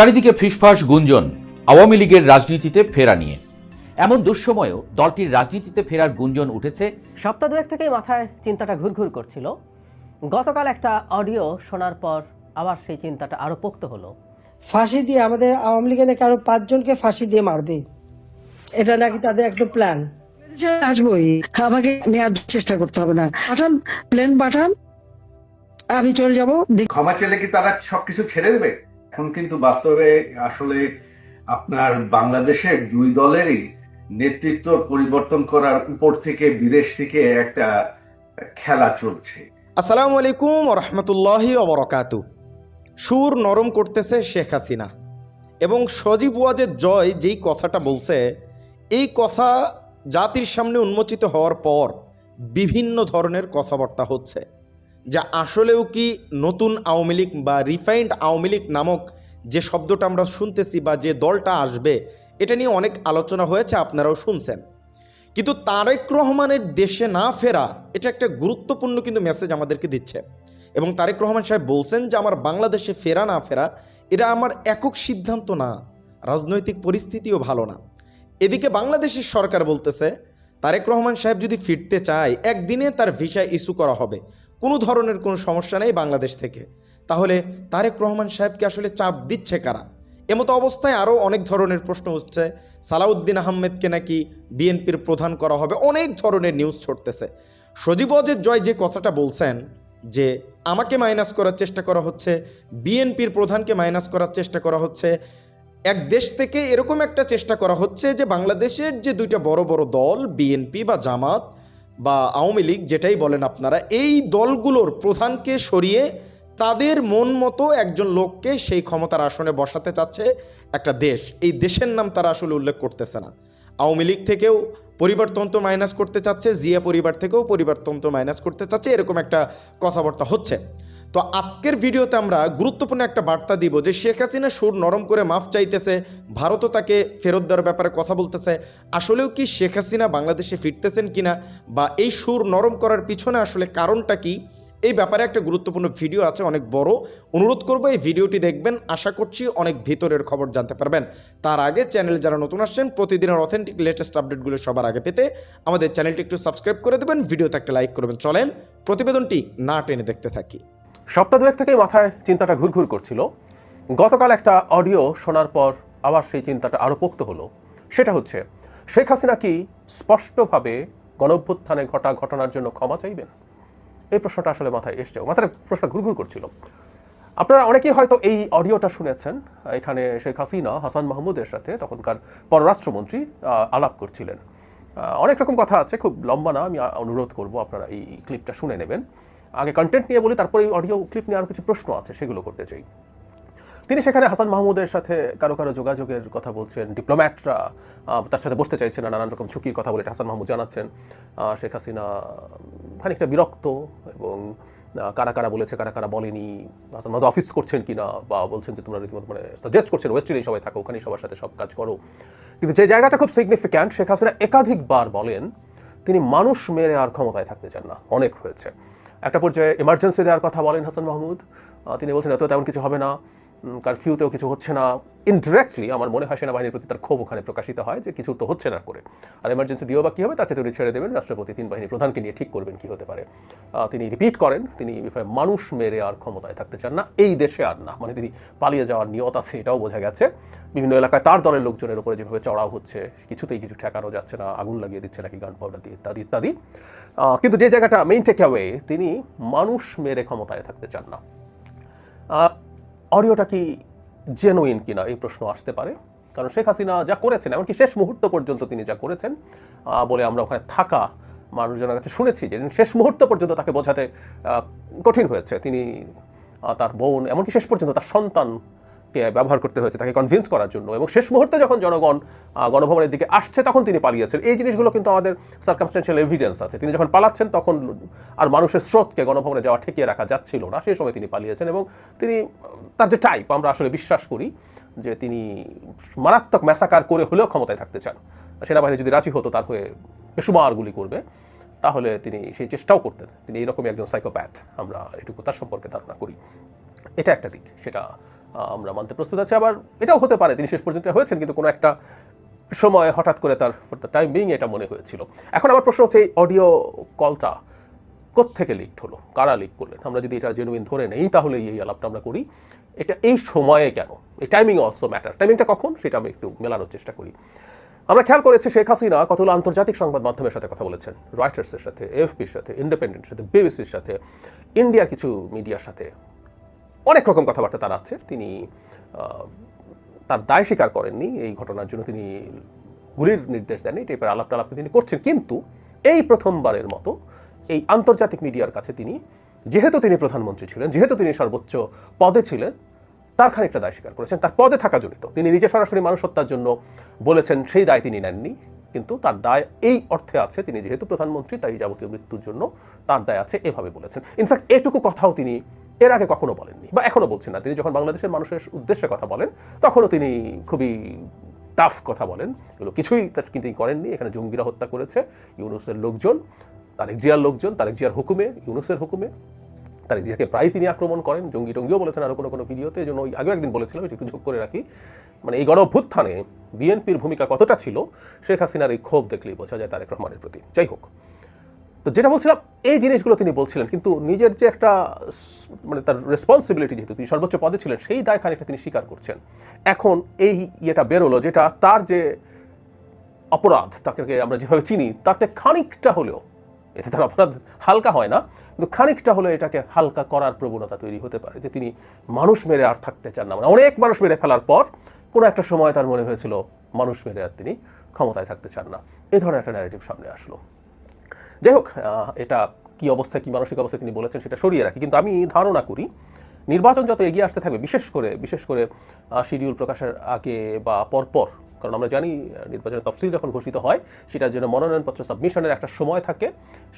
চারিদিকে ফিসফাস গুঞ্জন। আওয়ামী লীগের রাজনীতিতে ফেরা নিয়ে। এমন দুঃসময়েও দলটির রাজনীতিতে ফেরার গুঞ্জন উঠেছে। সপ্তাহ দুয়েক থেকেই মাথায় চিন্তাটা ঘুরঘুর করছিল। গতকাল একটা অডিও শোনার পর আবার সেই চিন্তাটা আরও পোক্ত হলো। ফাঁসি দিয়ে আমাদের আওয়ামী লীগের নাকি আরও পাঁচজনকে ফাঁসি দিয়ে মারবে? এটা নাকি তাদের একটা প্ল্যান আসবোই আমাকে নেওয়ার চেষ্টা করতে হবে না। পাঠান প্লেন পাঠান। আমি চলে যাব। ক্ষমা চাইলে কি তারা সবকিছু ছেড়ে দেবে? এখন কিন্তু বাস্তবে আসলে আপনার বাংলাদেশের দুই দলেরই নেতৃত্ব পরিবর্তন করার উপর থেকে বিদেশ থেকে একটা খেলা চলছে। আসসালামু আলাইকুম রহমতুল্লাহি অবরকাতু সুর নরম করতেছে শেখ হাসিনা। এবং সজীব ওয়াজের জয় যেই কথাটা বলছে, এই কথা জাতির সামনে উন্মোচিত হওয়ার পর বিভিন্ন ধরনের কথাবার্তা হচ্ছে। যা আসলেও কি নতুন আওয়ামী লীগ বা রিফাইন্ড আওয়ামী লীগ নামক যে শব্দটা আমরা শুনতেছি বা যে দলটা আসবে, এটা নিয়ে অনেক আলোচনা হয়েছে, আপনারাও শুনছেন। কিন্তু তারেক রহমানের দেশে না ফেরা, এটা একটা গুরুত্বপূর্ণ কিন্তু মেসেজ আমাদেরকে দিচ্ছে। এবং তারেক রহমান সাহেব বলছেন যে, আমার বাংলাদেশে ফেরা না ফেরা, এটা আমার একক সিদ্ধান্ত না। রাজনৈতিক পরিস্থিতিও ভালো না। এদিকে বাংলাদেশের সরকার বলতেছে, তারেক রহমান সাহেব যদি ফিরতে চায়, একদিনে তার ভিসা ইস্যু করা হবে। কোনো ধরনের কোনো সমস্যা নেই বাংলাদেশ থেকে। তাহলে তারেক রহমান সাহেবকে আসলে চাপ দিচ্ছে কারা? এমতো অবস্থায় আরও অনেক ধরনের প্রশ্ন হচ্ছে সালাউদ্দিন আহমেদকে নাকি বিএনপির প্রধান করা হবে। অনেক ধরনের নিউজ ছড়তেছে। সজীব অজের জয় যে কথাটা বলছেন যে আমাকে মাইনাস করার চেষ্টা করা হচ্ছে, বিএনপির প্রধানকে মাইনাস করার চেষ্টা করা হচ্ছে, এক দেশ থেকে এরকম একটা চেষ্টা করা হচ্ছে যে বাংলাদেশের যে দুইটা বড় বড় দল, বিএনপি বা জামাত বা আওয়ামী লীগ যেটাই বলেন আপনারা, এই দলগুলোর প্রধানকে সরিয়ে তাদের মন মতো একজন লোককে সেই ক্ষমতার আসনে বসাতে চাচ্ছে একটা দেশ। এই দেশের নাম তারা আসলে উল্লেখ করতেছে না। আওয়ামী লীগ থেকেও পরিবারতন্ত্র মাইনাস করতে চাচ্ছে, জিয়া পরিবার থেকেও পরিবারতন্ত্র মাইনাস করতে চাচ্ছে, এরকম একটা কথাবার্তা হচ্ছে। তো আজকের ভিডিওতে আমরা গুরুত্বপূর্ণ একটা বার্তা দিব যে শেখ হাসিনা সুর নরম করে মাফ চাইতেছে, ভারতও তাকে ফেরত দেওয়ার ব্যাপারে কথা বলতেছে। আসলেও কি শেখ হাসিনা বাংলাদেশে ফিরতেছেন কিনা বা এই সুর নরম করার পিছনে আসলে কারণটা কি? এই ব্যাপারে একটা গুরুত্বপূর্ণ ভিডিও আছে, অনেক বড়। অনুরোধ করব এই ভিডিওটি দেখবেন। আশা করছি অনেক ভিতরের খবর জানতে পারবেন। তার আগে চ্যানেল যারা নতুন আসছেন, প্রতিদিনের অথেন্টিক লেটেস্ট আপডেটগুলো সবার আগে পেতে আমাদের চ্যানেলটি একটু সাবস্ক্রাইব করে দেবেন, ভিডিওতে একটা লাইক করবেন। চলেন, প্রতিবেদনটি না টেনে দেখতে থাকি। সপ্তাহ দুয়েক থেকেই মাথায় চিন্তাটা ঘুরঘুর করছিল। গতকাল একটা অডিও শোনার পর আবার সেই চিন্তাটা আরও পোক্ত হলো। সেটা হচ্ছে, শেখ হাসিনা কি স্পষ্টভাবে গণঅভ্যুত্থানে ঘটা ঘটনার জন্য ক্ষমা চাইবেন? এই প্রশ্নটা আসলে মাথায় এসছে। মাথায় প্রশ্ন ঘুরঘুর করছিল। আপনারা অনেকেই হয়তো এই অডিওটা শুনেছেন। এখানে শেখ হাসিনা, হাসান মাহমুদের সাথে তখনকার পররাষ্ট্রমন্ত্রী আলাপ করছিলেন। অনেক রকম কথা আছে, খুব লম্বা না, আমি অনুরোধ করব আপনারা এই ক্লিপটা শুনে নেবেন। আগে কন্টেন্ট নিয়ে বলি, তারপরে অডিও ক্লিপ নিয়ে আরও কিছু প্রশ্ন আছে, সেগুলো করতে চাই। তিনি সেখানে হাসান মাহমুদের সাথে কারও কারও যোগাযোগের কথা বলছেন ডিপ্লোম্যাটরা তার সাথে বসতে চাইছেন নানান রকম ঝুঁকির কথা বলে হাসান মাহমুদ জানাচ্ছেন। শেখ হাসিনা খানিকটা বিরক্ত এবং কারা কারা বলেছে, কারা কারা বলেনি, হাসান মাহমুদ অফিস করছেন কিনা বা বলছেন যে তোমরা রীতিমতো মানে সাজেস্ট করছেন ওয়েস্টেই সবাই থাকো, ওখানেই সবার সাথে সব কাজ করো। কিন্তু যে জায়গাটা খুব সিগনিফিক্যান্ট শেখ হাসিনা একাধিকবার বলেন, তিনি মানুষ মেরে আর ক্ষমতায় থাকতে চান না, অনেক হয়েছে। একটা পর্যায়ে এমার্জেন্সি দেওয়ার কথা বলেন হাসান মাহমুদ। তিনি বলছেন, এত তেমন কিছু হবে না। কারফিউতেও কিছু হচ্ছে না। ইনডিরেক্টলি আমার মনে হয় সেনাবাহিনীর প্রতি তার ক্ষোভ ওখানে প্রকাশিত হয় যে কিছু তো হচ্ছে না করে। আর এমার্জেন্সি দিয়েও বা কী হবে চেয়ে উনি ছেড়ে দেবেন রাষ্ট্রপতি। তিন বাহিনী প্রধানকে নিয়ে ঠিক করবেন কি হতে পারে। তিনি রিপিট করেন, তিনি মানুষ মেরে আর ক্ষমতায় থাকতে চান না। এই দেশে আর না। মানে তিনি পালিয়ে যাওয়ার নিয়ত আছে, এটাও বোঝা গেছে। বিভিন্ন এলাকায় তার দলের লোকজনের উপরে যেভাবে চড়াও হচ্ছে, কিছুতেই কিছু ঠেকানো যাচ্ছে না, আগুন লাগিয়ে দিচ্ছে নাকি গান পাউডার দিয়ে, ইত্যাদি ইত্যাদি। কিন্তু যে জায়গাটা মেইন টেক অ্যাওয়ে তিনি মানুষ মেরে ক্ষমতায় থাকতে চান না। অডিওটা কি জেনুইন কিনা এই প্রশ্ন আসতে পারে। কারণ শেখ হাসিনা যা করেছেন, এমনকি শেষ মুহূর্ত পর্যন্ত তিনি যা করেছেন বলে আমরা ওখানে থাকা মানুষজনের কাছে শুনেছি যে শেষ মুহূর্ত পর্যন্ত তাকে বোঝাতে কঠিন হয়েছে। তিনি তার বোন, এমনকি শেষ পর্যন্ত তার সন্তানকে ব্যবহার করতে হয়েছে তাকে কনভিন্স করার জন্য। এবং শেষ মুহূর্তে যখন জনগণ গণভবনের দিকে আসছে, তখন তিনি পালিয়েছেন। এই জিনিসগুলো কিন্তু আমাদের সার্কামস্টেন্সিয়াল এভিডেন্স আছে। তিনি যখন পালাচ্ছেন, তখন আর মানুষের স্রোতকে গণভবনে যাওয়া ঠেকিয়ে রাখা যাচ্ছিল না। সেই সময় তিনি পালিয়েছেন এবং তিনি, তার যে টাইপ আমরা আসলে বিশ্বাস করি যে তিনি মারাত্মক ম্যাসাকার করে হলেও ক্ষমতায় থাকতে চান। সেনাবাহিনী যদি রাজি হতো, তার হয়ে বেসুমার গুলি করবে, তাহলে তিনি সেই চেষ্টাও করতেন। তিনি এইরকমই একজন সাইকোপ্যাথ আমরা এটুকু তার সম্পর্কে ধারণা করি। এটা একটা দিক। সেটা আমরা মানতে প্রস্তুত আছি। আবার এটাও হতে পারে, তিনি শেষ পর্যন্ত হয়েছেন, কিন্তু কোনো একটা সময় হঠাৎ করে তার ফর দ্য টাইম বিং এটা মনে হয়েছিল। এখন আমার প্রশ্ন হচ্ছে, এই অডিও কলটা কোত্থেকে লিক হলো? কারা লিক করলেন? আমরা যদি এটা জেনুইন ধরে নেই, তাহলে এই আলাপটা আমরা করি। এটা এই সময়ে কেন? এই টাইমিং অলসো ম্যাটার টাইমিংটা কখন? সেটা আমি একটু মেলানোর চেষ্টা করি। আমরা খেয়াল করেছি, শেখ হাসিনা কতগুলো আন্তর্জাতিক সংবাদ মাধ্যমের সাথে কথা বলেছেন। রয়টার্সের সাথে এফপির সাথে ইন্ডিপেন্ডেন্টের সাথে বিবিসির সাথে ইন্ডিয়ার কিছু মিডিয়ার সাথে। অনেক রকম কথাবার্তা তার আছে। তিনি তার দায় স্বীকার করেননি। এই ঘটনার জন্য তিনি গুলির নির্দেশ দেননি। টাইপের আলাপ টালাপ তিনি করছেন। কিন্তু এই প্রথমবারের মতো এই আন্তর্জাতিক মিডিয়ার কাছে তিনি, যেহেতু তিনি প্রধানমন্ত্রী ছিলেন, যেহেতু তিনি সর্বোচ্চ পদে ছিলেন, তার খানিকটা দায় স্বীকার করেছেন। তার পদে থাকা জনিত তিনি নিজে সরাসরি মানুষ হত্যার জন্য বলেছেন, সেই দায় তিনি নেননি। কিন্তু তার দায় এই অর্থে আছে। তিনি যেহেতু প্রধানমন্ত্রী, তাই যাবতীয় মৃত্যুর জন্য তার দায় আছে। এভাবে বলেছেন। ইনফ্যাক্ট এটুকু কথাও তিনি এর আগে কখনো বলেননি বা এখনও বলছেন না। তিনি যখন বাংলাদেশের মানুষের উদ্দেশ্যে কথা বলেন, তখনও তিনি খুবই টাফ কথা বলেন। এগুলো কিছুই তার কিন্তু করেননি। এখানে জঙ্গিরা হত্যা করেছে ইউনুসের লোকজন, তারেক জিয়ার লোকজন, তারেক জিয়ার হুকুমে, ইউনুসের হুকুমে। তারেক জিয়াকে প্রায় তিনি আক্রমণ করেন। জঙ্গি টঙ্গিও বলেছেন আরও কোনো কোনো ভিডিওতে, এই জন্য ওই আগেও একদিন বলেছিলাম, একটু যোগ করে রাখি। মানে এই গণ অভ্যুত্থানে বিএনপির ভূমিকা কতটা ছিল, শেখ হাসিনার এই ক্ষোভ দেখলেই বোঝা যায় তারেক রহমানের প্রতি। যাই হোক তো যেটা বলছিলাম, এই জিনিসগুলো তিনি বলছিলেন, কিন্তু নিজের যে একটা মানে তার রেসপন্সিবিলিটি যেহেতু তিনি সর্বোচ্চ পদে ছিলেন, সেই দায় খানিকটা তিনি স্বীকার করছেন। এখন এই ইয়েটা বেরোলো যেটা তার যে অপরাধ, তাকে আমরা যেভাবে চিনি, তাতে খানিকটা হলেও, এতে তার অপরাধ হালকা হয় না, কিন্তু খানিকটা হলেও এটাকে হালকা করার প্রবণতা তৈরি হতে পারে, যে তিনি মানুষ মেরে আর থাকতে চান না। মানে অনেক মানুষ মেরে ফেলার পর, কোনো একটা সময় তার মনে হয়েছিল, মানুষ মেরে আর তিনি ক্ষমতায় থাকতে চান না। এই ধরনের একটা ন্যারেটিভ সামনে আসলো। যাই হোক এটা কি অবস্থায়, কি মানসিক অবস্থায় তিনি বলেছেন সেটা সরিয়ে রাখি। কিন্তু আমি ধারণা করি, নির্বাচন যত এগিয়ে আসতে থাকবে, বিশেষ করে বিশেষ করে শিডিউল প্রকাশের আগে বা পরপর, কারণ আমরা জানি নির্বাচনের তফসিল যখন ঘোষিত হয় সেটার জন্য মনোনয়নপত্র সাবমিশনের একটা সময় থাকে।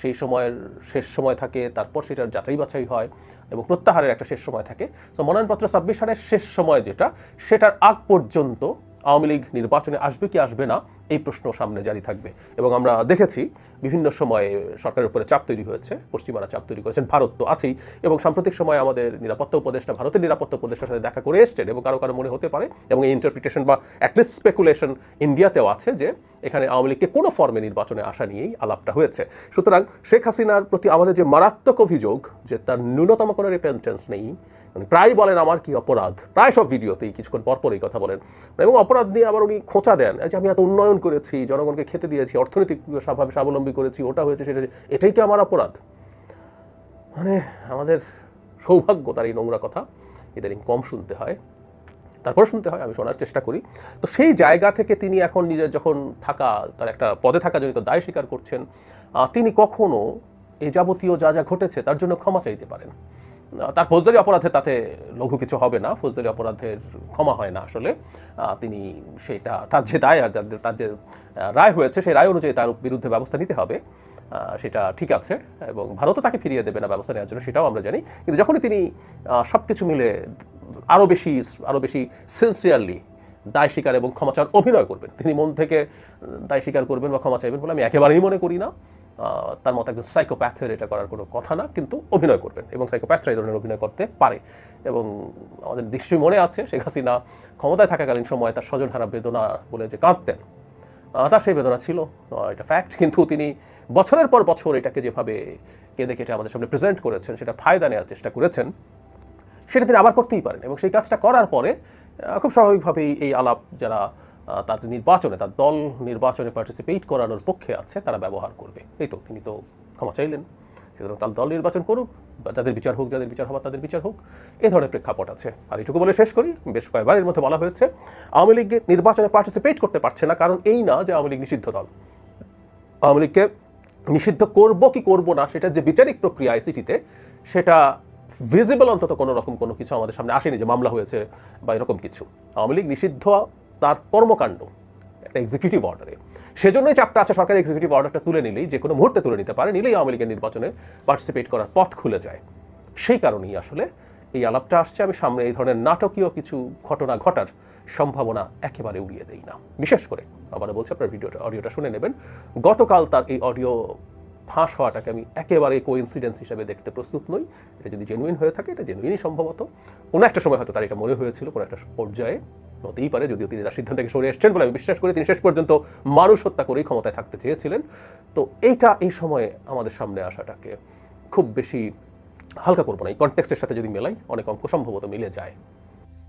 সেই সময়ের শেষ সময় থাকে, তারপর সেটার যাচাই বাছাই হয় এবং প্রত্যাহারের একটা শেষ সময় থাকে। তো মনোনয়নপত্র সাবমিশনের শেষ সময় যেটা, সেটার আগ পর্যন্ত আওয়ামী লীগ নির্বাচনে আসবে কি আসবে না এই প্রশ্ন সামনে জারি থাকবে। এবং আমরা দেখেছি বিভিন্ন সময়ে সরকারের উপরে চাপ তৈরি হয়েছে, পশ্চিমারা চাপ তৈরি করেছেন, ভারত তো আছেই। এবং সাম্প্রতিক সময়ে আমাদের নিরাপত্তা উপদেষ্টা, ভারতের নিরাপত্তা উপদেষ্টার সাথে দেখা করে এসছেন এবং কারও কারও মনে হতে পারে এবং এই ইন্টারপ্রিটেশন বা অ্যাটলিস্ট স্পেকুলেশন ইন্ডিয়াতেও আছে যে এখানে আওয়ামী লীগকে কোনো ফর্মে নির্বাচনে আসা নিয়েই আলাপটা হয়েছে। সুতরাং শেখ হাসিনার প্রতি আমাদের যে মারাত্মক অভিযোগ যে তার ন্যূনতম কোনো রিপেন্টেন্স নেই মানে প্রায় বলেন, আমার কি অপরাধ? প্রায় সব ভিডিওতেই কিছুক্ষণ পর পর এই কথা বলেন। এবং অপরাধ নিয়ে আবার উনি খোঁচা দেন যে আমি এত উন্নয়ন করেছি, জনগণকে খেতে দিয়েছি, অর্থনৈতিক ভাবে স্বাবলম্বী করেছি, ওটা হয়েছে, সেটা এটাই কি আমার অপরাধ? মানে আমাদের সৌভাগ্য তার এই নোংরা কথা, ইদানিং কম শুনতে হয়, তারপর শুনতে হয়, আমি শোনার চেষ্টা করি। তো সেই জায়গা থেকে তিনি এখন নিজের যখন থাকা, তার একটা পদে থাকা জনিত দায় স্বীকার করছেন তিনি কখনো এই যাবতীয় যা যা ঘটেছে, তার জন্য ক্ষমা চাইতে পারেন। তার ফৌজদারি অপরাধে তাতে লঘু কিছু হবে না, ফৌজদারি অপরাধের ক্ষমা হয় না আসলে। তিনি সেটা, তার যে দায় আর যাদের তার যে রায় হয়েছে, সেই রায় অনুযায়ী তার বিরুদ্ধে ব্যবস্থা নিতে হবে। সেটা ঠিক আছে এবং ভারতও তাকে ফিরিয়ে দেবে না ব্যবস্থা নেওয়ার জন্য, সেটাও আমরা জানি। কিন্তু যখনই তিনি সব কিছু মিলে আরও বেশি আরও বেশি সিনসিয়ারলি দায় স্বীকার এবং ক্ষমা চাওয়ার অভিনয় করবেন, তিনি মন থেকে দায় স্বীকার করবেন বা ক্ষমা চাইবেন বলে আমি একেবারেই মনে করি না। তার মতো একজন সাইকোপ্যাথের এটা করার কোনো কথা না, কিন্তু অভিনয় করবেন এবং সাইকোপ্যাথরা এই ধরনের অভিনয় করতে পারে। এবং আমাদের নিশ্চয়ই মনে আছে, শেখ হাসিনা ক্ষমতায় থাকাকালীন সময় তার স্বজনহারা বেদনা বলে যে কাঁদতেন। তার সেই বেদনা ছিল এটা ফ্যাক্ট কিন্তু তিনি বছরের পর বছর এটাকে যেভাবে কেঁদে কেটে আমাদের সামনে প্রেজেন্ট করেছেন, সেটা ফায়দা নেওয়ার চেষ্টা করেছেন, সেটা তিনি আবার করতেই পারেন। এবং সেই কাজটা করার পরে খুব স্বাভাবিকভাবেই এই আলাপ যারা তার নির্বাচনে, তার দল নির্বাচনে পার্টিসিপেট করানোর পক্ষে আছে, তারা ব্যবহার করবে। এই তো, তিনি তো ক্ষমা চাইলেন। সুতরাং তার দল নির্বাচন করুক, যাদের বিচার হোক, যাদের বিচার হবার, তাদের বিচার হোক এই ধরনের প্রেক্ষাপট আছে। আর এটুকু বলে শেষ করি, বেশ কয়েকবার এর মধ্যে বলা হয়েছে, আওয়ামী লীগ নির্বাচনে পার্টিসিপেট করতে পারছে না, কারণ এই না যে আওয়ামী লীগ নিষিদ্ধ দল। আওয়ামী লীগকে নিষিদ্ধ করব কি করব না, সেটা যে বিচারিক প্রক্রিয়া আইসিটিতে, সেটা ভিজিবল অন্তত কোনো রকম কোনো কিছু আমাদের সামনে আসেনি যে মামলা হয়েছে বা এরকম কিছু। আওয়ামী লীগ নিষিদ্ধ তার কর্মকাণ্ড, একটা এক্সিকিউটিভ অর্ডারে সেজন্যই চাপটা আছে, সরকার এক্সিকিউটিভ অর্ডারটা তুলে নিলেই, যে কোনো মুহূর্তে তুলে নিতে পারে, নিলেই আওয়ামী লীগের নির্বাচনে পার্টিসিপেট করার পথ খুলে যায়। সেই কারণেই আসলে এই আলাপটা আসছে, আমি সামনে এই ধরনের নাটকীয় কিছু ঘটনা ঘটার সম্ভাবনা একেবারে উড়িয়ে দেই না। বিশেষ করে আবার বলছি, আপনার ভিডিওটা অডিওটা শুনে নেবেন। গতকাল তার এই অডিও ফাঁস হওয়াটাকে আমি একেবারে কোইন্সিডেন্স হিসেবে দেখতে প্রস্তুত নই। এটা যদি জেনুইন হয়ে থাকে, এটা জেনুইনই সম্ভবত। কোনো একটা সময় হয়তো তার এটা মনে হয়েছিল, কোনো একটা পর্যায়ে। হতেই পারে, যদিও তিনি তার সিদ্ধান্ত সরে এসছেন বলে আমি বিশ্বাস করি। তিনি শেষ পর্যন্ত মানুষ হত্যা করেই ক্ষমতায় থাকতে চেয়েছিলেন। তো এইটা এই সময়ে আমাদের সামনে আসাটাকে খুব বেশি হালকা করব না। এই কনটেক্সটের সাথে যদি মেলাই, অনেক অঙ্ক সম্ভবত মিলে যায়।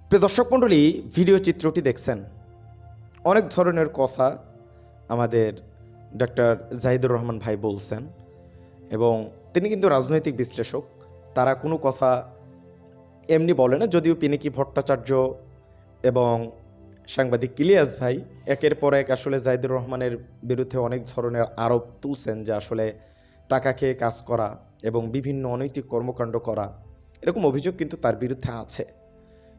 প্রিয় দর্শক মণ্ডলী ভিডিও চিত্রটি দেখছেন। অনেক ধরনের কথা আমাদের ডক্টর জাহিদুর রহমান ভাই বলছেন এবং তিনি কিন্তু রাজনৈতিক বিশ্লেষক। তারা কোনো কথা এমনি বলে না, যদিও পিনিকি ভট্টাচার্য এবং সাংবাদিক ইলিয়াস ভাই একের পর এক আসলে জাহিদুর রহমানের বিরুদ্ধে অনেক ধরনের আরোপ তুলছেন যে আসলে টাকা খেয়ে কাজ করা এবং বিভিন্ন অনৈতিক কর্মকাণ্ড করা, এরকম অভিযোগ কিন্তু তার বিরুদ্ধে আছে।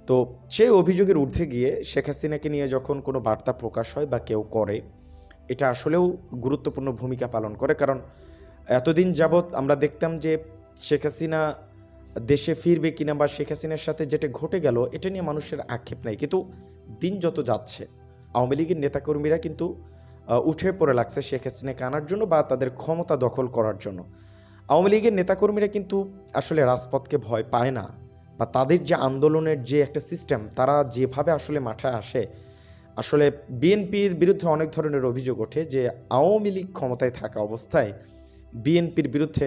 তো সেই অভিযোগের ঊর্ধ্বে গিয়ে শেখ হাসিনাকে নিয়ে যখন কোনো বার্তা প্রকাশ হয় বা কেউ করে, এটা আসলেও গুরুত্বপূর্ণ ভূমিকা পালন করে। কারণ এতদিন যাবৎ আমরা দেখতাম যে শেখ হাসিনা দেশে ফিরবে কিনা বা শেখ হাসিনার সাথে যেটা ঘটে গেল, এটা নিয়ে মানুষের আক্ষেপ নাই। কিন্তু দিন যত যাচ্ছে, আওয়ামী লীগের নেতাকর্মীরা কিন্তু উঠে পড়ে লাগছে শেখ হাসিনাকে আনার জন্য বা তাদের ক্ষমতা দখল করার জন্য। আওয়ামী লীগের নেতাকর্মীরা কিন্তু আসলে রাজপথকে ভয় পায় না বা তাদের যে আন্দোলনের যে একটা সিস্টেম তারা যেভাবে আসলে মাঠে আসে, আসলে বিএনপির বিরুদ্ধে অনেক ধরনের অভিযোগ ওঠে যে আওয়ামী লীগ ক্ষমতায় থাকা অবস্থায় বিএনপির বিরুদ্ধে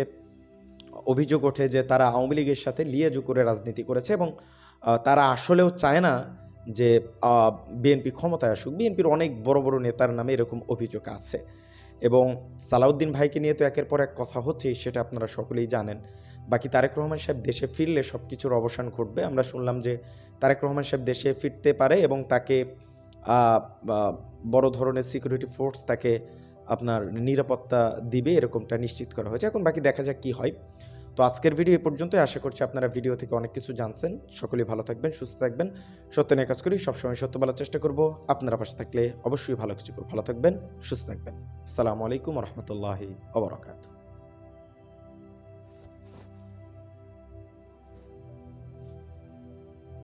অভিযোগ ওঠে যে তারা আওয়ামী লীগের সাথে লিয়াজু করে রাজনীতি করেছে এবং তারা আসলেও চায় না যে বিএনপি ক্ষমতায় আসুক। বিএনপির অনেক বড় বড় নেতার নামে এরকম অভিযোগ আছে। এবং সালাউদ্দিন ভাইকে নিয়ে তো একের পর এক কথা হচ্ছে সেটা আপনারা সকলেই জানেন। বাকি তারেক রহমান সাহেব দেশে ফিরলে সব কিছুর অবসান ঘটবে। আমরা শুনলাম যে তারেক রহমান সাহেব দেশে ফিরতে পারে এবং তাকে বড় ধরনের সিকিউরিটি ফোর্স তাকে আপনার নিরাপত্তা দিবে, এরকমটা নিশ্চিত করা হয়েছে। এখন বাকি দেখা যাক কি হয়। তো আজকের ভিডিও এ পর্যন্তই। আশা করছি আপনারা ভিডিও থেকে অনেক কিছু জানছেন। সকলেই ভালো থাকবেন, সুস্থ থাকবেন। সত্য নিয়ে কাজ করি, সবসময় সত্য বলার চেষ্টা করব। আপনারা পাশে থাকলে অবশ্যই ভালো কিছু ভালো থাকবেন, সুস্থ থাকবেন। আসসালামু আলাইকুম রহমতুল্লাহি অবরাকাত